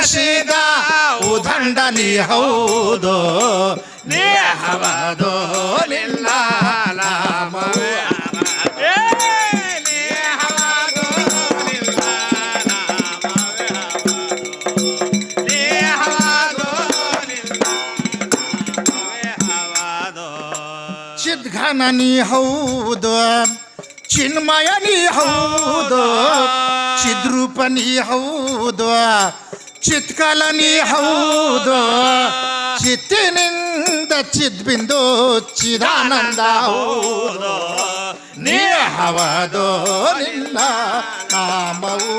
ನಡೆಸಿದ ಉದಂಡ ನೀ ಹೌದು ನೀ ಹವದು ನಿಲ್ಲ ನಾಮವೇ ಏ, ನೀ ಹವಾದು ನಿಲ್ಲ ನಾಮವೇ ಹವಾದು. ನೀ ಹವಾದು ನಿಲ್ಲ ನಾಮವೇ ಹವಾದು. ಚಿದ್ಘನ ನೀ ಹೌದು ಚಿನ್ಮಯ ನೀ ಹೌದು ಚಿದ್ರೂಪ ನೀ ಹೌದು ಚಿತ್ಕಲ ನೀ ಹೌದು. ಚಿತ್ತಿನಿಂದ ಚಿದ್ಬಿಂದು ಚಿದಾನಂದ ಹೌದು. ನೀ ಹವದು ನಿಲ್ಲ ನಾಮವು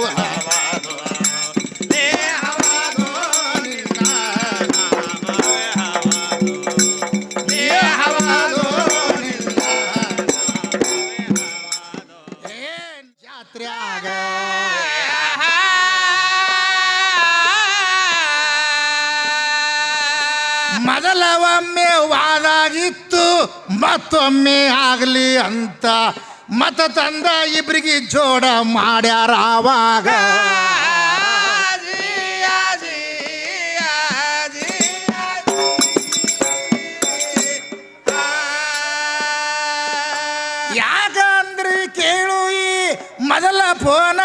ಮೊದಲ ಒಮ್ಮೆ ವಾದಾಗಿತ್ತು ಮತ್ತೊಮ್ಮೆ ಆಗಲಿ ಅಂತ. ಮತ ತಂದ ಇಬ್ರಿಗೆ ಜೋಡ ಮಾಡ್ಯಾರ ಆವಾಗ ಯಾಕಂದ್ರೆ ಕೇಳು ಈ ಮೊದಲ ಫೋನ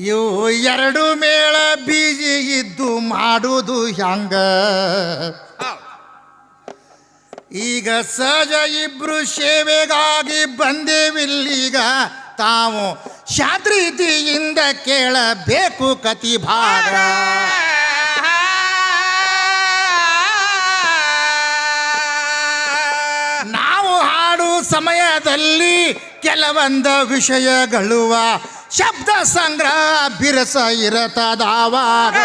ಇವು ಎರಡು ಮೇಳ ಬೀಜಿ ಇದ್ದು ಮಾಡುವುದು ಹ್ಯಾಂಗ? ಈಗ ಸಹಜ ಇಬ್ರು ಸೇವೆಗಾಗಿ ಬಂದೇವಿಲ್ಲೀಗ, ತಾವು ಶಾಂತ್ರೀತಿಯಿಂದ ಕೇಳಬೇಕು ಕತಿ ಭಾಗ. ನಾವು ಹಾಡು ಸಮಯದಲ್ಲಿ ಕೆಲವೊಂದು ವಿಷಯಗಳುವ ಶಬ್ದ ಸಂಗ್ರಹ ಬಿರಸ ಇರತದಾವಾಗ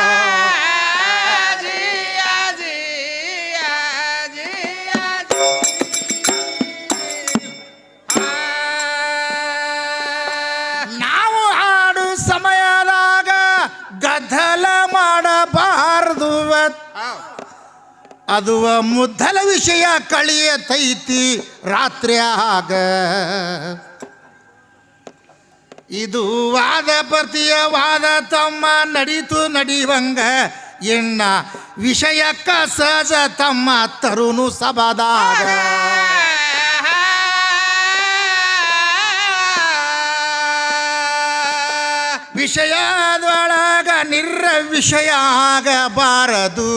ನಾವು ಹಾಡು ಸಮಯದಾಗ ಗದ್ದಲ ಮಾಡಬಾರದು ಅದು ಮುದ್ದಲ ವಿಷಯ ಕಳಿಯತೈತಿ ರಾತ್ರಿಯಾಗ. ಇದು ವಾದ ಪ್ರತಿಯ ವಾದ ತಮ್ಮ ನಡೀತು ನಡಿವಂಗ. ಎಣ್ಣ ವಿಷಯಕ್ಕ ಸಹಜ ತಮ್ಮ ತರುನು ಸಬದಾಗ ವಿಷಯದೊಳಗ ನಿರ್ರ ವಿಷಯ ಆಗಬಾರದು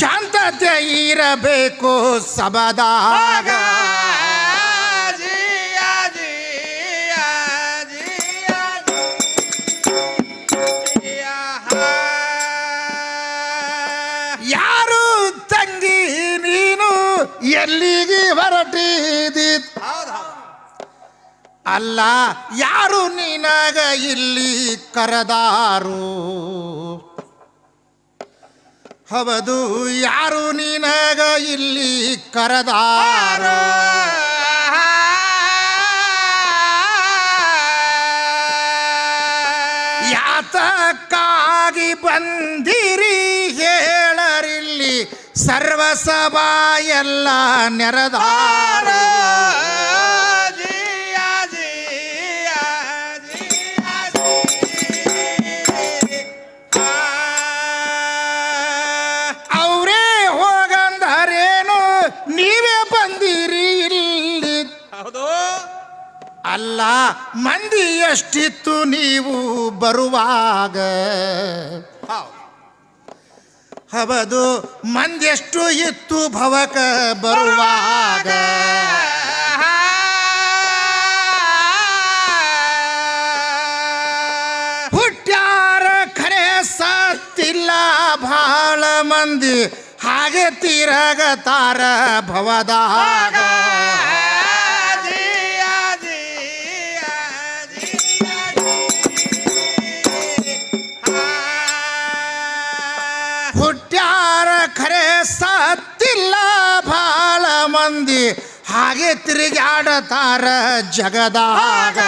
ಶಾಂತತೆ ಇರಬೇಕು ಸಬದಾಗ ಎಲ್ಲಿಗೆ ಹೊರಟಿದ ಅಲ್ಲ ಯಾರು ನಿನಗ ಇಲ್ಲಿ ಕರೆದಾರು? ಹೌದು ಯಾರು ನಿನಗ ಇಲ್ಲಿ ಕರೆದಾರು? ಯಾತಕ್ಕಾಗಿ ಹೇಳರಿಲ್ಲಿ ಸರ್ವಸಭಾ ಎಲ್ಲ ನೆರೆದಾರ. ಅವರೇ ಹೋಗಂದರೇನು? ನೀವೇ ಬಂದಿರಿ ಇಲ್ಲಿ. ಹೌದು. ಅಲ್ಲ ಮಂದಿ ಎಷ್ಟಿತ್ತು ನೀವು ಬರುವಾಗ? ಹೌದು ಮಂದೆಷ್ಟು ಇತ್ತು ಭವಕ ಬರುವಾಗ? ಹುಟ್ಟ್ಯಾರ ಖರೆ ಸತ್ತಿಲ್ಲ ಭಾಳ ಮಂದಿ ಹಾಗೆ ತೀರಗತಾರ ಭವದಾಗ ಖರೆ ಸತ್ತಿಲ್ಲ ಭಾಳ ಮಂದಿ. ಹಾಗೆ ತಿರುಗಾಡತಾರ ಜಗದಾಗ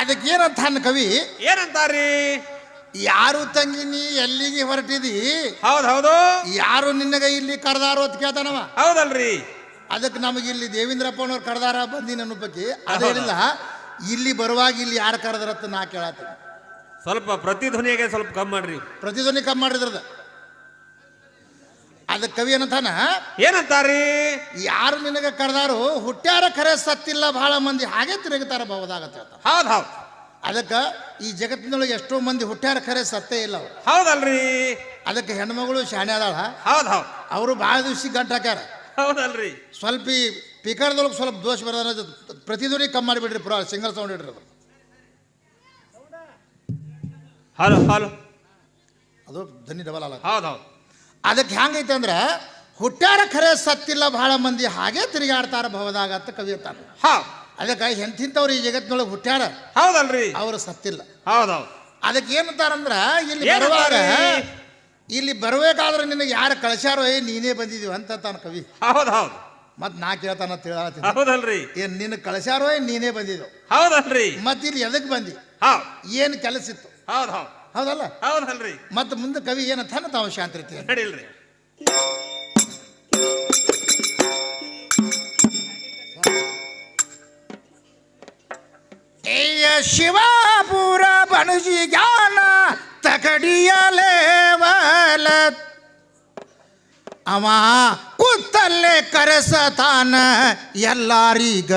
ಅದಕ್ಕೇನಂತ ಕವಿ? ಏನಂತಾರಿ? ಯಾರು ತಂಗಿ ನೀ ಎಲ್ಲಿಗೆ ಹೊರಟಿದಿ? ಹೌದು ಹೌದು. ಯಾರು ನಿನ್ನಗ ಇಲ್ಲಿ ಕರೆದಾರೋ ಅಂತ ಕೇಳ್ತಾನವ? ಹೌದಲ್ರಿ. ಅದಕ್ಕೆ ನಮಗೆ ಇಲ್ಲಿ ದೇವೇಂದ್ರಪ್ಪನವ್ರು ಕರೆದಾರ ಬಂದಿನ ಅನ್ನೋಪಕ್ಕೆ ಅದೇನಿಲ್ಲ ಇಲ್ಲಿ ಬರುವಾಗ ಇಲ್ಲಿ ಯಾರು ಕರೆದ್ರತ್ತ ನಾ ಕೇಳತ್ತೀನಿ ಸ್ವಲ್ಪ ಪ್ರತಿಧ್ವನಿಗೆ ಸ್ವಲ್ಪ ಕಮ್ಮಿ ಮಾಡ್ರಿ. ಪ್ರತಿಧ್ವನಿ ಕಮ್ಮಿ ಮಾಡಿದ್ರದ. ಅದಕ್ಕೆ ಕವಿ ಏನಂತಾನ? ಏನಂತಾರಿ? ಯಾರು ನಿನಗೆ ಕರೆದಾರು ಹುಟ್ಟ್ಯಾರ ಖರೆ ಸತ್ತಿಲ್ಲ ಬಹಳ ಮಂದಿ ಹಾಗೆ ತಿರುಗುತ್ತಾರ ಭವದಾಗತ್ತ ಹೌದು ಹೌದ್. ಅದಕ್ಕೆ ಈ ಜಗತ್ತಿನೊಳಗೆ ಎಷ್ಟೋ ಮಂದಿ ಹುಟ್ಟ್ಯಾರ ಖರೆ ಸತ್ತೇ ಇಲ್ಲ ಹೌದಲ್ರಿ. ಅದಕ್ಕೆ ಹೆಣ್ಮಗಳು ಶಾಣೆ ಅದಾಳ. ಹೌದು ಹೌದು. ಅವರು ಭಾಳ ದಿವ್ಸ ಗಂಟು ಹಾಕ್ಯಾರ. ಹೌದಲ್ರಿ. ಸ್ವಲ್ಪ ಈ ಪಿಕರ್ದೊಳಗೆ ಸ್ವಲ್ಪ ದೋಷ ಬರೋದ ಪ್ರತಿಧ್ವನಿ ಕಮ್ಮಿ ಮಾಡಿಬಿಡ್ರಿ ಪುರ ಸಿಂಗಲ್ ಸೌಂಡ್ ಇಡ್ರಿ ಅದು ಹಲೋ ಹಲೋ. ಅದು ಧ್ವನಿ ಡಬಲ್ ಅಲ್ಲ. ಹೌದ್ ಹೌದು ಅದಕ್ಕೆ ಹೆಂಗೈತೆ ಅಂದ್ರೆ ಹುಟ್ಟ್ಯಾರ ಖರೆ ಸತ್ತಿಲ್ಲ ಬಹಳ ಮಂದಿ ಹಾಗೆ ತಿರುಗಾಡ್ತಾರ ಭವದಾಗ ಅಂತ ಕವಿಯತ್ತಾರ ಹಾ. ಅದಕ್ಕೆ ಎಂಥಿಂಥವ್ರು ಈ ಜಗತ್ತಿನೊಳಗೆ ಹುಟ್ಟ್ಯಾರ ಹೌದಲ್ರಿ. ಅವರು ಸತ್ತಿಲ್ಲ. ಹೌದೌದು. ಹೌದ್ ಅದಕ್ಕೆ ಏನಂತಾರಂದ್ರ ಇಲ್ಲಿ? ಬರುವಾಗ ಇಲ್ಲಿ ಬರಬೇಕಾದ್ರೆ ನಿನಗೆ ಯಾರು ಕಳಿಸ್ಯಾರೋ ಏ ನೀನೇ ಬಂದಿದೀವಿ ಅಂತ ತಾನು ಕವಿ. ಹೌದು ಹೌದು ಮತ್ ನಾ ಕೇಳ್ತಾನ ತಿಳಾತೀನಿ ಹೌದಲ್ರಿ. ಏನ್ ನಿನ್ನ ಕಳ್ಸ್ಯಾರೋ ಏನ್ ನೀನೇ ಬಂದಿದ್ದು. ಹೌದಲ್ರಿ. ಮತ್ ಇಲ್ಲಿ ಎದಕ್ ಬಂದಿ? ಏನ್ ಏನು ಕೆಲಸ ಇತ್ತು? ಹೌದು ಹೌದ್. ಹೌದಲ್ಲ? ಹೌದಲ್ರಿ. ಮತ್ ಮುಂದೆ ಕವಿ ಏನಂತಾನ ತಾವು ಶಾಂತ ನಡಿಲ್ರಿ. ಶಿವಾಪುರ ಬಣಜಿ ಜ್ಞಾನ ತಕಡಿಯಲೇವಲ ಅವ ಕೂತಲ್ಲೇ ಕರೆಸತಾನ ಎಲ್ಲಾರೀಗ.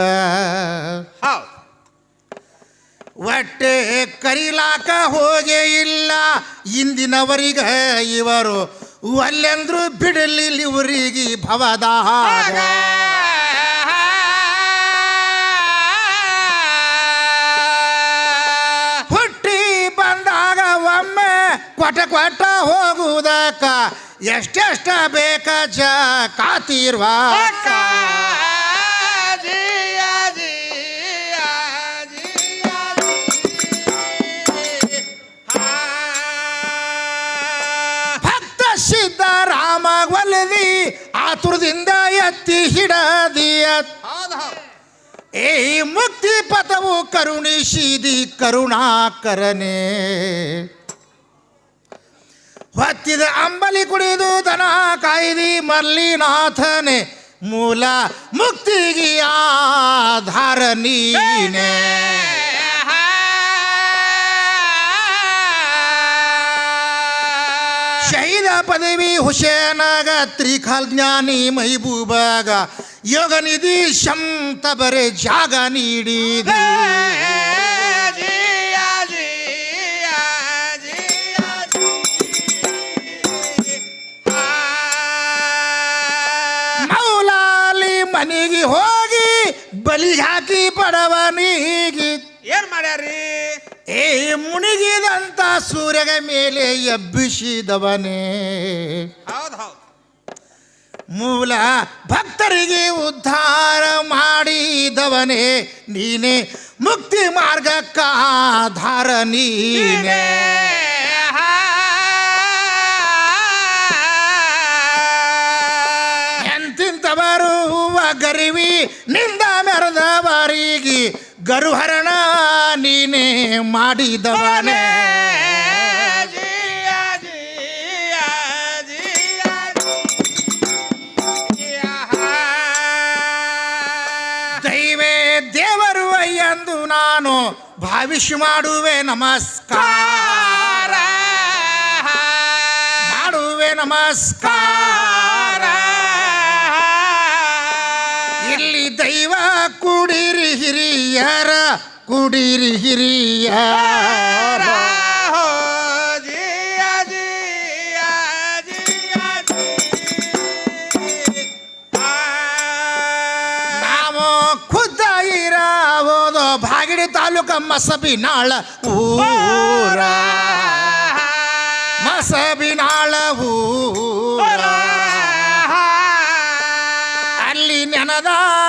ಒಟ್ಟೆ ಕರಿಲಾಕ ಹೋಗೇ ಇಲ್ಲ. ಇಂದಿನವರಿಗ ಇವರು ಅಲ್ಲೆಂದ್ರು ಬಿಡಲಿಲ್ಲ ಇವರಿಗೆ ಭವದ ಹುಟ್ಟಿ ಬಂದಾಗ ಒಮ್ಮೆ ಕೊಟ ಕೊಟ್ಟ ಹೋಗುವುದಕ್ಕ ಎಷ್ಟೆಷ್ಟ ಬೇಕ ಜ ಕಾತಿರ್ವಾಕ ಭಕ್ತ ಸಿದ್ದರಾಮ ಒಲದಿ ಆತುರದಿಂದ ಎತ್ತಿ ಹಿಡದಿಯ ಏ ಮುಕ್ತಿ ಪಥವು ಕರುಣಿಸಿದಿ ಕರುಣಾಕರನೇ. ಹೊತ್ತಿದ ಅಂಬಲಿ ಕುಡಿದು ದನ ಕಾಯ್ದಿ ಮಲ್ಲಿನಾಥನೆ ಮೂಲ ಮುಕ್ತಿಗಿಯ ಆಧಾರ ನೀನೆ. ಶಹೀದ ಪದವಿ ಹುಸೇನಾಗ ತ್ರಿಖಲ್ ಜ್ಞಾನಿ ಮೈಬೂಬಾಗ ಯೋಗ ನಿಧಿ ಶಂತ ಬರೆ ಜಾಗ ನೀಡಿದೆ. ಹೋಗಿ ಬಲಿ ಹಾಕಿ ನೀಗಿ. ಏನ್ ಮಾಡ್ಯಾರಿ ಏ ಮುನಿಗಿದಂತ ಸೂರ್ಯಗ ಮೇಲೆ ಎಬ್ಬಿಸಿದವನೇ. ಹೌದ್ ಹೌದ್. ಮೂಲ ಭಕ್ತರಿಗೆ ಉದ್ಧಾರ ಮಾಡಿದವನೇ. ನೀನೆ ಮುಕ್ತಿ ಮಾರ್ಗಕ್ಕ ಆಧಾರ ನೀನೆ. ಗರಿವಿ ನಿಂದ ಮೆರೆದವರಿಗೆ ಗರುಹರಣ ನೀನೆ ಮಾಡಿದವನೇ. ದೈವೇ ದೇವರು ಎಂದು ನಾನು ಭಾವಿಸಿ ಮಾಡುವೆ ನಮಸ್ಕಾರ. ಮಾಡುವೆ ನಮಸ್ಕಾರ. ದೈವ ಕುಡಿರಿ ಹಿರಿಯರ, ಕುಡಿರಿ ಹಿರಿಯ ನಾವು ಖುದ್ದ ಇರಾವುದು ಭಾಗಿಡಿ ತಾಲೂಕ ಮಸಬಿನಾಳ ಊರ. ಮಸಬಿನಾಳ ಊರ. ಅಲ್ಲಿ ನೆನದಾನ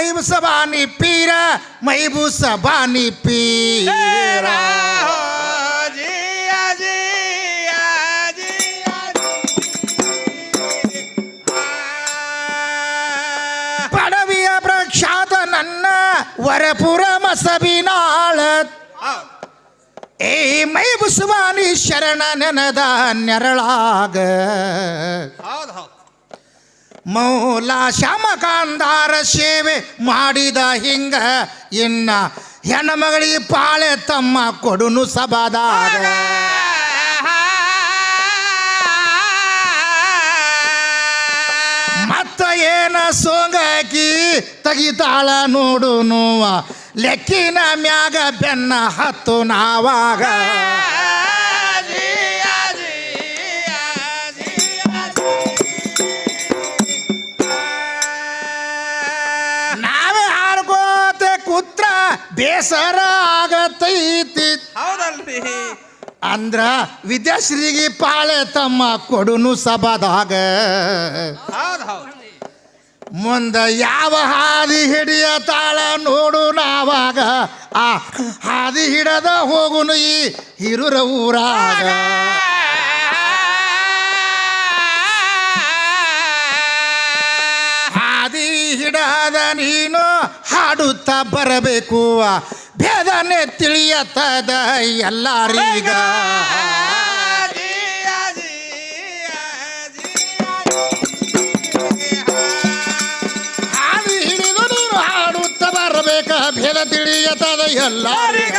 ಮೈಬೂಸ ಬಾನಿ ಪೀರ. ಮೈಬೂಸ ಬಾನಿ ಪೀರ ಪಡವಿಯ ಪ್ರಖ್ಯಾತ ನನ್ನ ವರಪುರ ಮಸಬಿನಾಳ ಏ ಮೈಬುಸುವಾನಿ ಶರಣ ನೆನದ ನೆರಳಾಗ ಮೌಲ ಶ್ಯಾಮಕಾಂಧಾರ ಸೇವೆ ಮಾಡಿದ ಹಿಂಗ ಇನ್ನ ಹೆಣ್ಣ ಮಗಳಿಗೆ ಪಾಳೆ ತಮ್ಮ ಕೊಡುನು ಸಭಾದಾಗ ಮತ್ತ ಏನ ಸೋಂಗಾಕಿ ತೆಗಿತಾಳ ನೋಡು ನೋವ ಲೆಕ್ಕಿನ ಮ್ಯಾಗ ಬೆನ್ನ ಹತ್ತು ನಾವಾಗ. ಬೇಸರ ಆಗತೈತಿ. ಹೌದಲ್ರಿ. ಅಂದ್ರ ವಿದ್ಯಾಶ್ರೀಗೆ ಪಾಳೆ ತಮ್ಮ ಕೊಡುನು ಸಭಾದಾಗ. ಮುಂದ ಯಾವ ಹಾದಿ ಹಿಡಿಯ ತಾಳ ನೋಡು ನಾವಾಗ. ಆ ಹಾದಿ ಹಿಡದ ಹೋಗುನು ಈ ಹಿರುರ ಊರಾಗ. ಹಾದಿ ಹಿಡದ ನೀನು ಹಾಡುತ್ತಾ ಬರಬೇಕು. ಭೇದನೆ ತಿಳಿಯತದ ಎಲ್ಲಾರೀಗ. ಹಾಡು ಹಿಡಿದು ನೀನು ಹಾಡುತ್ತಾ ಬರಬೇಕ. ಭೇದ ತಿಳಿಯತದ ಎಲ್ಲಾರೀಗ.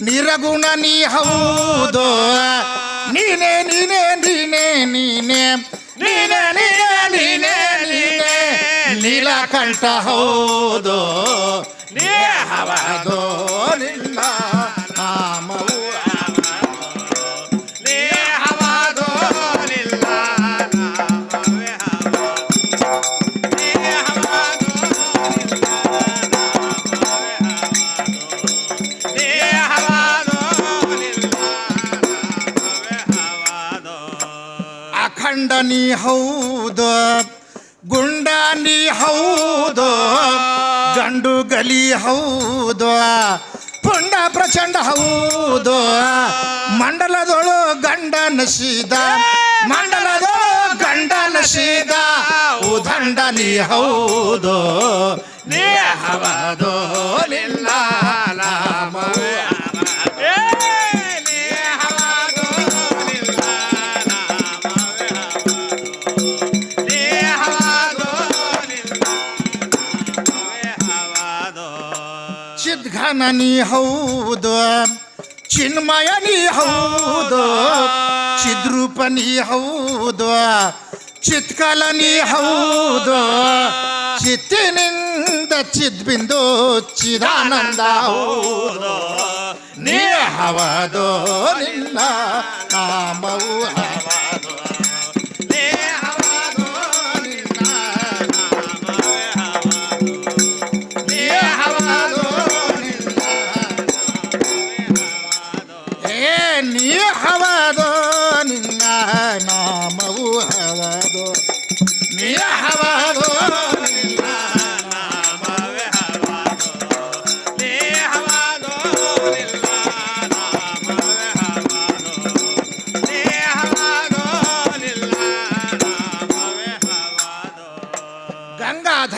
ನಿರಗುಣ ನೀ ಹೌದು ನೀನೇ ನೀನೇ ನೀನೇ ನೀನೇ ನೀನೇ ನೀನೇ ನೀನೇ ನೀನೇ ನೀಲಕಂಠ ಹೌದು ನೀ ಹವದು ನಿನ್ನ ನಾಮವು ಅಖಂಡ ನೀ ಹೌದು? ಗುಂಡ ನೀ ಹೌದು? ಗಂಡು ಗಲಿ ಹೌದು? ಪುಂಡ ಪ್ರಚಂಡ ಹೌದು? ಮಂಡಲದೊಳು ಗಂಡ ನಶೀದ? ಮಂಡಲದೊಳು ಗಂಡ ನಶೀದ? ಉದಂಡ ನೀ ಹೌದು? ನೀ ಹವದು ನೀ ಹೌದು, ಚಿನ್ಮಯ ನೀ ಹೌದು, ಚಿದ್ರೂಪ ನೀ ಹೌದು, ಚಿತ್ಕಲ ನೀ ಹೌದು, ಚಿತ್ತಿನಿಂದ ಚಿದ್ಬಿಂದು ಚಿದಾನಂದ ಹೌದು. ನೀ ಹವದೋ ನಿನ್ನ ನಾಮವು ಹವದು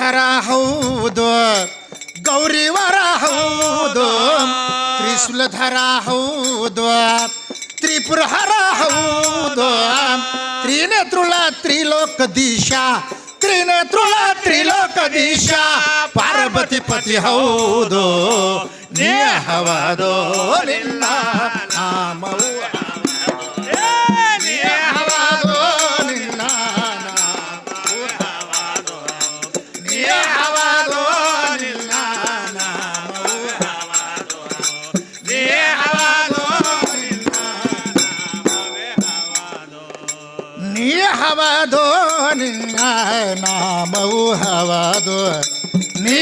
ಗಂಗಾಧರ ಹೌದು ಗೌರಿವರ ಹೌದು, ತ್ರಿಶೂಲಧರ ಹೌದು, ತ್ರಿಪುರಹರ ಹೌದು ತ್ರಿನೇತ್ರುಳ ತ್ರಿಲೋಕದೀಶ ತ್ರಿನೇತ್ರುಳ ತ್ರಿಲೋಕದೀಶ ಪಾರ್ವತಿ ಪತಿ ಹೌದು, ನೀ ಹವದು ನಿನ್ನ ನಾಮವು. ನೀ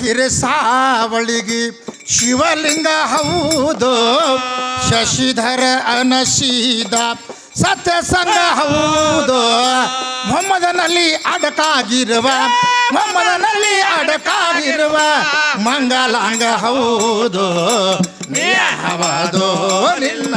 ಹಿರೆ ಸಾವಳಿಗೆ ಶಿವಲಿಂಗ ಹೌದು. ಶಶಿಧರ ಅನಶೀದ ಸತ್ಯ ಸಂಗ ಹೌದು. ಮೊಹಮ್ಮದನಲ್ಲಿ ಅಡಕಾಗಿರುವ ಮೊಹಮ್ಮದನಲ್ಲಿ ಅಡಕಾಗಿರುವ ಮಂಗಲಾಂಗ ಹೌದು. ನಿಲ್ಲ